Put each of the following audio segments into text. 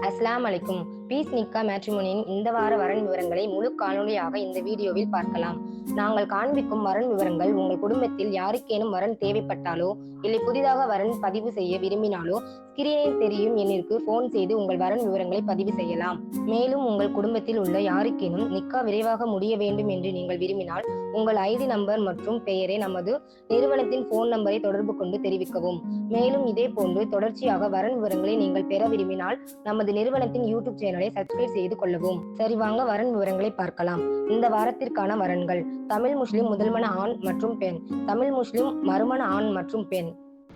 அஸ்லாம் அலைக்கும். பீஸ் நிக்கா மேட்ரிமோனியின் இந்த வார வரன் விவரங்களை முழு காணொலியாக இந்த வீடியோவில் பார்க்கலாம். நாங்கள் காண்பிக்கும் வரன் விவரங்கள் உங்கள் குடும்பத்தில் யாருக்கேனும் வரன் தேவைப்பட்டாலோ இல்லை புதிதாக வரன் பதிவு செய்ய விரும்பினாலோ ஸ்கிரீனில் தெரியும் எண்ணிற்கு போன் செய்து உங்கள் வரன் விவரங்களை பதிவு செய்யலாம். மேலும் உங்கள் குடும்பத்தில் உள்ள யாருக்கேனும் நிக்கா விரைவாக முடிய வேண்டும் என்று நீங்கள் விரும்பினால் உங்கள் ஐடி நம்பர் மற்றும் பெயரை நமது நிறுவனத்தின் போன் நம்பரை தொடர்பு கொண்டு தெரிவிக்கவும். மேலும் இதே போன்று தொடர்ச்சியாக வரன் விவரங்களை நீங்கள் பெற விரும்பினால் நமது நிறுவனத்தின் யூடியூப் சேனல் சப்ஸ்கிரைப் செய்து கொள்ளவும். சரி வாங்க வரன் விவரங்களை பார்க்கலாம். இந்த வாரத்திற்கான வரன்கள். தமிழ் முஸ்லிம் முதல்மன ஆண் மற்றும் பெண். தமிழ் முஸ்லிம் மறுமண ஆண் மற்றும் பெண்.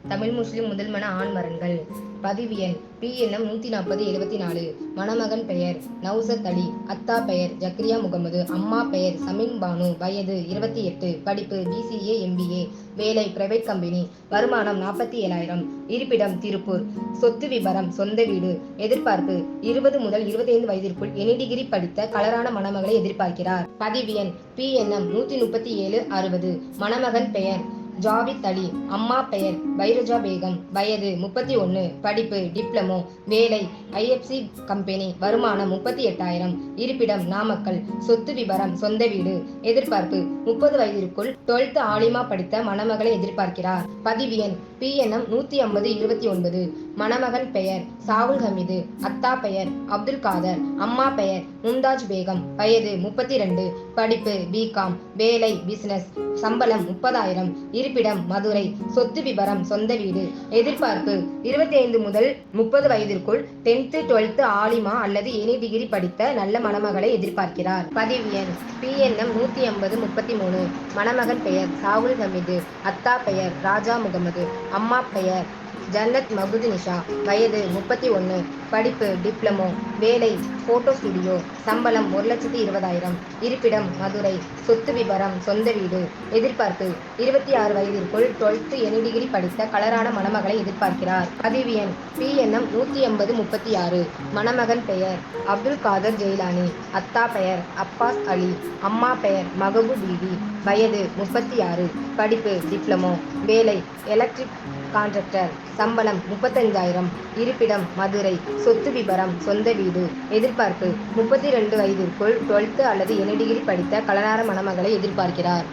தமிழ் முஸ்லிம் முதல்மன ஆண் வரன்கள் பதிவு எண். பி எண்ணம் நூத்தி நாற்பது எழுபத்தி நாலு மணமகன் பெயர் நௌசத் அலி அத்தா பெயர் ஜக்ரியா முகமது அம்மா பெயர் சமீன் பானு வயது இருபத்தி எட்டு. படிப்பு பிசிஏ எம்பிஏ வேலை பிரைவேட் கம்பெனி. வருமானம் நாற்பத்தி ஏழாயிரம். இருப்பிடம் திருப்பூர். சொத்து விபரம் சொந்த வீடு. எதிர்பார்ப்பு இருபது முதல் இருபத்தைந்து வயதிற்குள் எனி டிகிரி படித்த கலரான மணமகளை எதிர்பார்க்கிறார். பதிவு எண். பி எண்ணம் நூத்தி முப்பத்தி ஏழு அறுபது. மணமகன் பெயர் ஜாவித் அலி அம்மா பெயர் பைரஜா பேகம் வயது முப்பத்தி ஒன்று படிப்பு டிப்ளமோ வேலை ஐஎஃப்சி கம்பெனி வருமானம் முப்பத்தி எட்டாயிரம் இருப்பிடம் நாமக்கல் சொத்து விபரம் சொந்த வீடு எதிர்பார்ப்பு முப்பது வயதிற்குள் டுவெல்த் ஆலிமா படித்த மணமகளை எதிர்பார்க்கிறார். பதிவு எண் பிஎன்எம் நூற்றி ஐம்பது இருபத்தி ஒன்பது. மணமகன் பெயர் சாவுல் ஹமீது அத்தா பெயர் அப்துல் காதர் அம்மா பெயர் மும்தாஜ் பேகம் வயது முப்பத்தி ரெண்டு படிப்பு பிகாம் வேலை பிசினஸ் சம்பளம் முப்பதாயிரம் இருப்பிடம் மதுரை சொத்து விபரம் சொந்த வீடு எதிர்பார்ப்பு இருபத்தி ஐந்து முதல் முப்பது வயதிற்குள் டென்த்து டுவெல்த்து ஆலிமா அல்லது எனி டிகிரி படித்த நல்ல மணமகளை எதிர்பார்க்கிறார். பதிவு எண் பிஎன்எம் நூத்தி ஐம்பது முப்பத்தி மூணு மணமகன் பெயர் சாகுல் ஹமீது அத்தா பெயர் ராஜா முகமது அம்மா பெயர் ஜன்னத் மகுது நிஷா வயது முப்பத்தி ஒன்று படிப்பு டிப்ளமோ வேலை போட்டோ ஸ்டுடியோ சம்பளம் ஒரு லட்சத்தி இருபதாயிரம். இருப்பிடம் மதுரை. சொத்து விபரம் சொந்த வீடு. எதிர்பார்ப்பு இருபத்தி ஆறு வயதிற்குள் டுவெல்த்து எனி டிகிரி படித்த கலரான மணமகளை எதிர்பார்க்கிறார். பதிவு எண் பிஎன்எம் நூற்றி எண்பது முப்பத்தி ஆறு மணமகன் பெயர் அப்துல் காதர் ஜெயிலானி. அத்தா பெயர் அப்பாஸ் அலி. அம்மா பெயர் மகபு பீவி. வயது முப்பத்தி ஆறு படிப்பு டிப்ளமோ. வேலை எலக்ட்ரிக் கான்ட்ராக்டர் சம்பளம் முப்பத்தஞ்சாயிரம். இருப்பிடம் மதுரை. சொத்து விபரம் சொந்த வீடு எதிர்பார்ப்பு. முப்பத்தி ரெண்டு வயதிற்குள் டுவெல்த்து அல்லது எனி டிகிரி படித்த கலனார மணமகளை எதிர்பார்க்கிறார்.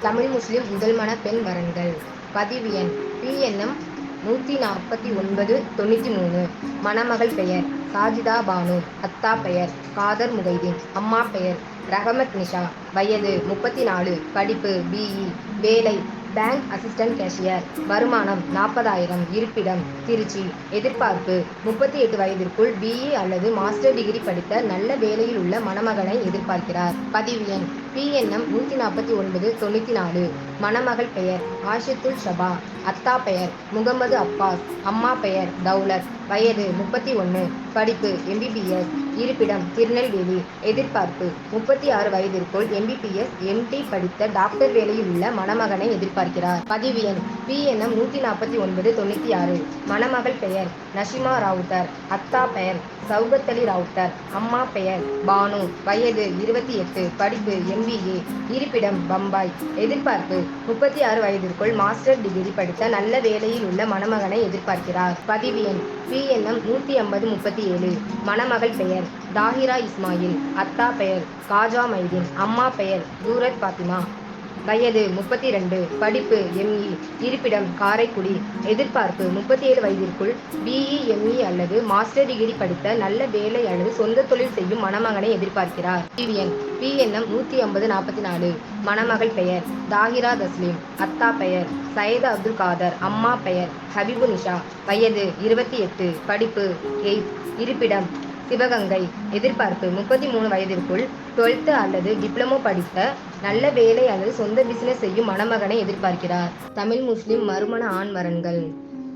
தமிழ் முஸ்லிம் முதல்மண பெண் வரன்கள். பதிவு எண் பிஎன்எம் நூற்றி நாற்பத்தி ஒன்பது தொண்ணூற்றி மூணு. மணமகள் பெயர் சாஜிதா பானு. அத்தா பெயர் காதர் முகைதீன். அம்மா பெயர் ரஹமத் நிஷா. வயது முப்பத்தி நாலு. படிப்பு பிஇ வேலை பேங்க் அசிஸ்டன்ட் கேஷியர். வருமானம் நாற்பதாயிரம். இருப்பிடம் திருச்சி. எதிர்பார்ப்பு முப்பத்தி எட்டு வயதிற்குள் பிஇ அல்லது மாஸ்டர் டிகிரி படித்த நல்ல வேலையில் உள்ள மணமகனை எதிர்பார்க்கிறார். பதிவு எண் பிஎன்எம் நூற்றி நாற்பத்தி ஒன்பது தொண்ணூற்றி நாலு மணமகள் பெயர் ஆஷித்துல் ஷபா. அத்தா பெயர் முகமது அப்பாஸ். அம்மா பெயர் தௌலத். வயது முப்பத்தி ஒன்று படிப்பு எம்பிபிஎஸ் இருப்பிடம் திருநெல்வேலி. எதிர்பார்ப்பு முப்பத்தி ஆறு வயதிற்குள் எம்பிபிஎஸ் எம்டி படித்த டாக்டர் வேலையில் உள்ள மணமகனை எதிர்பார்க்கிறார். பதிவு எண் பிஎன்எம் நூற்றி நாற்பத்தி ஒன்பது தொண்ணூற்றி ஆறு மணமகள் பெயர் நஷிமா ராவுத்தர். அத்தா பெயர் சௌகத்தலி ராவுத்தர். அம்மா பெயர் பானு. வயது இருபத்தி எட்டு படிப்பு எம்பிஏ இருப்பிடம் பம்பாய். எதிர்பார்ப்பு முப்பத்தி ஆறு வயதிற்குள் மாஸ்டர் டிகிரி படித்த நல்ல வேலையில் உள்ள மணமகனை எதிர்பார்க்கிறார். பதிவு எண் பிஎன்எம் நூற்றி ஐம்பது முப்பத்தி ஏழு. மணமகள் பெயர் தாஹிரா இஸ்மாயில் அத்தா பெயர் காஜா மைதீன் அம்மா பெயர் தூரத் பாத்திமா. வயது முப்பத்தி ரெண்டு படிப்பு எம்இ இருப்பிடம் காரைக்குடி. எதிர்பார்ப்பு முப்பத்தி ஏழு வயதிற்குள் பிஇ எம்இ அல்லது மாஸ்டர் டிகிரி படித்த நல்ல வேலை அல்லது சொந்த தொழில் செய்யும் மணமகனை எதிர்பார்க்கிறார். டிவிஎன் பிஎன்எம் நூற்றி ஐம்பது நாற்பத்தி நாலு மணமகள் பெயர் தாகிரா தஸ்லீம் அத்தா பெயர் சையது அப்துல் காதர் அம்மா பெயர் ஹபிபு நிஷா. வயது இருபத்தி எட்டு படிப்பு எயிட் இருப்பிடம் சிவகங்கை. எதிர்பார்ப்பு முப்பத்தி மூணு வயதிற்குள் டுவெல்த்து அல்லது டிப்ளமோ படித்த நல்ல வேலை அல்லது சொந்த பிசினஸ் செய்யும் மணமகனை எதிர்பார்க்கிறார். தமிழ் முஸ்லிம் மறுமண ஆண் வரன்கள்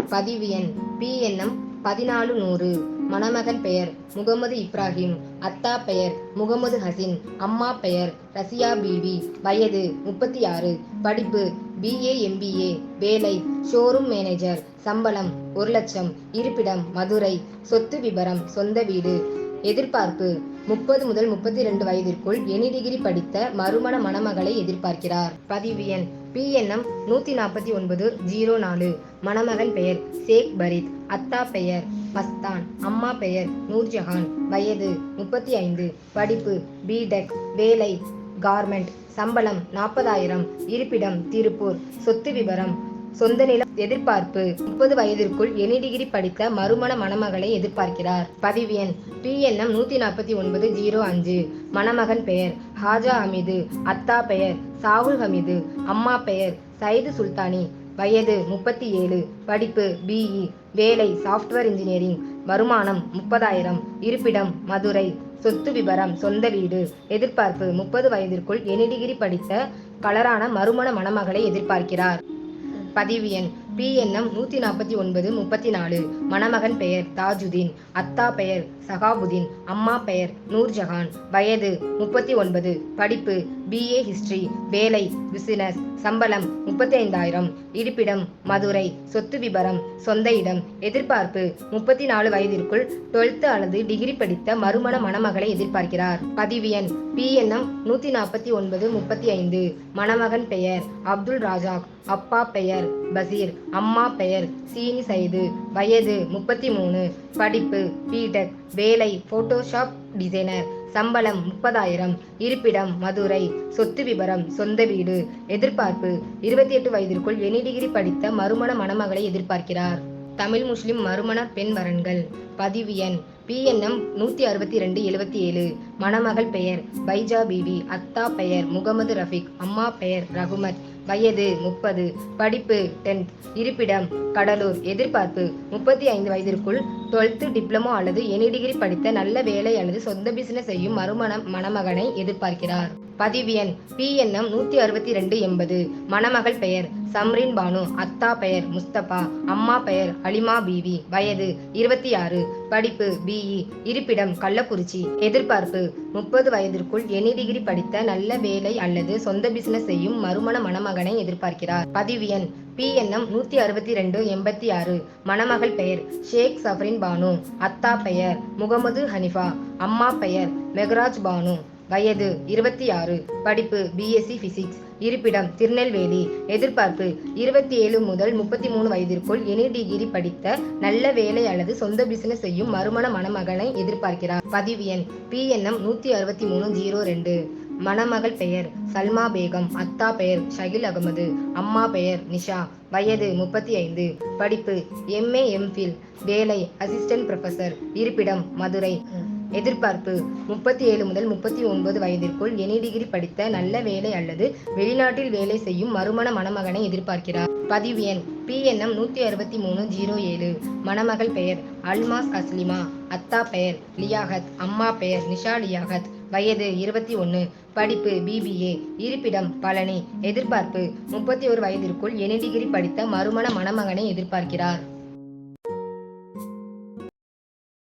பதிவு எண். பிஎன்எம் பதினாலு நூறு. மணமகன் பெயர் முகமது இப்ராஹிம். அத்தா பெயர் முகமது ஹசின். அம்மா பெயர் ரசியா பீவி வயது முப்பத்தி ஆறு படிப்பு பிஏ எம்பிஏ வேலை ஷோரூம் மேனேஜர் சம்பளம் ஒரு லட்சம். இருப்பிடம் மதுரை. சொத்து விபரம் சொந்த வீடு. எதிர்பார்ப்பு முப்பது முதல் முப்பத்தி ரெண்டு வயதிற்குள் எனி டிகிரி படித்த மறுமண மணமகளை எதிர்பார்க்கிறார். பதிவு எண் பிஎன்எம் நூற்றி நாற்பத்தி ஒன்பது ஜீரோ நாலு. மணமகன் பெயர் ஷேக் பரித். அத்தா பெயர் மஸ்தான் அம்மா பெயர் நூர்ஜஹான். வயது முப்பத்தி ஐந்து படிப்பு பிடெக். வேலை கார்மெண்ட் சம்பளம் நாற்பதாயிரம் இருப்பிடம் திருப்பூர். சொத்து விவரம் சொந்த நிலம் எதிர்பார்ப்பு. முப்பது வயதிற்குள் எனி டிகிரி படித்த மறுமண மணமகளை எதிர்பார்க்கிறார். பதிவு எண். பிஎன்எம் நூத்தி நாற்பத்தி ஒன்பது ஜீரோ அஞ்சு. மணமகன் பெயர். ஹாஜா ஹமீது. அத்தா பெயர். சாவுல் ஹமீது. அம்மா பெயர். சயிது சுல்தானி. வயது முப்பத்தி ஏழு. படிப்பு பிஇ வேலை சாஃப்ட்வேர் இன்ஜினியரிங். வருமானம் முப்பதாயிரம். இருப்பிடம் மதுரை. சொத்து விபரம் சொந்த வீடு. எதிர்பார்ப்பு. முப்பது வயதிற்குள் எனி டிகிரி படித்த கலரான மறுமண மணமகளை எதிர்பார்க்கிறார். பதிவு எண். பிஎன்எம் நூற்றி நாற்பத்தி ஒன்பது முப்பத்தி நாலு. மணமகன் பெயர் தாஜுதீன். அத்தா பெயர் சகாபுதீன். அம்மா பெயர் நூர்ஜஹான். வயது முப்பத்தி ஒன்பது. படிப்பு பிஏ ஹிஸ்டரி. வேலை பிசினஸ். சம்பளம் முப்பத்தி ஐந்தாயிரம் இருப்பிடம் மதுரை. சொத்து விபரம் சொந்த இடம். எதிர்பார்ப்பு முப்பத்தி நாலு வயதிற்குள் டுவெல்த்து அல்லது டிகிரி படித்த மறுமண மணமகளை எதிர்பார்க்கிறார். பதிவு எண். பிஎன்எம் நூற்றி நாற்பத்தி ஒன்பது முப்பத்தி ஐந்து. மணமகன் பெயர் அப்துல் ராஜாக். அப்பா பெயர் பசீர். அம்மா பெயர் சீனி சைது. வயது முப்பத்தி மூணு படிப்பு பிடெக் வேலை போட்டோஷாப் டிசைனர் சம்பளம் முப்பதாயிரம். இருப்பிடம் மதுரை. சொத்து விபரம் சொந்த வீடு. எதிர்பார்ப்பு இருபத்தி எட்டு வயதிற்குள் எனி டிகிரி படித்த மறுமண மணமகளை எதிர்பார்க்கிறார். தமிழ் முஸ்லிம் மறுமண பெண் வரன்கள். பதிவு எண் பிஎன்எம் நூற்றி அறுபத்தி ரெண்டு எழுபத்தி ஏழு மணமகள் பெயர் பைஜா பிபி அத்தா பெயர் முகமது ரஃபிக். அம்மா பெயர் ரகுமத். வயது முப்பது படிப்பு டென்த் இருப்பிடம் கடலூர் எதிர்பார்ப்பு முப்பத்தி ஐந்து வயதிற்குள் டுவெல்த்து டிப்ளமோ அல்லது எனி டிகிரி படித்த நல்ல வேலை அல்லது சொந்த பிசினஸ் செய்யும் மறுமண மணமகனை எதிர்பார்க்கிறார். பதிவு எண் பிஎன்எம் நூற்றி அறுபத்தி ரெண்டு எண்பது. மணமகள் பெயர் சம்ரின் பானு அத்தா பெயர் முஸ்தபா அம்மா பெயர் அலிமா பிவி வயது இருபத்தி ஆறு படிப்பு பிஇ இருப்பிடம் கள்ளக்குறிச்சி எதிர்பார்ப்பு முப்பது வயதிற்குள் எனி டிகிரி படித்த நல்ல வேலை அல்லது சொந்த பிசினஸ் செய்யும் மறுமண மணமகனை எதிர்பார்க்கிறார். பதிவு எண் பிஎன்எம் நூற்றி அறுபத்தி ரெண்டு எண்பத்தி ஆறு மணமகள் பெயர் ஷேக் சஃப்ரின் பானு அத்தா பெயர் முகமது ஹனிஃபா அம்மா பெயர் மெகராஜ் பானு. வயது இருபத்தி ஆறு படிப்பு பிஎஸ்சி பிசிக்ஸ் இருப்பிடம் திருநெல்வேலி. எதிர்பார்ப்பு இருபத்தி ஏழு முதல் முப்பத்தி மூணு வயதிற்குள் எனி டிகிரி படித்த நல்ல வேலை அல்லது சொந்த பிசினஸ் செய்யும் மறுமண மணமகனை எதிர்பார்க்கிறார். பதிவு எண் பிஎன்எம் நூற்றி அறுபத்தி மூணு ஜீரோ ரெண்டு. மணமகள் பெயர் சல்மா பேகம். அத்தா பெயர் ஷகில் அகமது. அம்மா பெயர் நிஷா. வயது முப்பத்தி ஐந்து படிப்பு எம்ஏ எம்ஃபில் வேலை அசிஸ்டன்ட் ப்ரொஃபசர் இருப்பிடம் மதுரை. எதிர்பார்ப்பு. முப்பத்தி ஏழு முதல் முப்பத்தி ஒன்பது வயதிற்குள் எனி டிகிரி படித்த நல்ல வேலை அல்லது வெளிநாட்டில் வேலை செய்யும் மறுமண மணமகனை எதிர்பார்க்கிறார். பதிவு எண். பிஎன்எம் நூற்றி அறுபத்தி மூணு ஜீரோ ஏழு. மணமகள் பெயர் அல்மாஸ் அஸ்லிமா. அத்தா பெயர் லியாகத். அம்மா பெயர் நிஷா லியாகத். வயது இருபத்தி ஒன்று படிப்பு பிபிஏ இருப்பிடம் பழனி. எதிர்பார்ப்பு. முப்பத்தி ஒரு வயதிற்குள் எனி டிகிரி படித்த மறுமண மணமகனை எதிர்பார்க்கிறார்.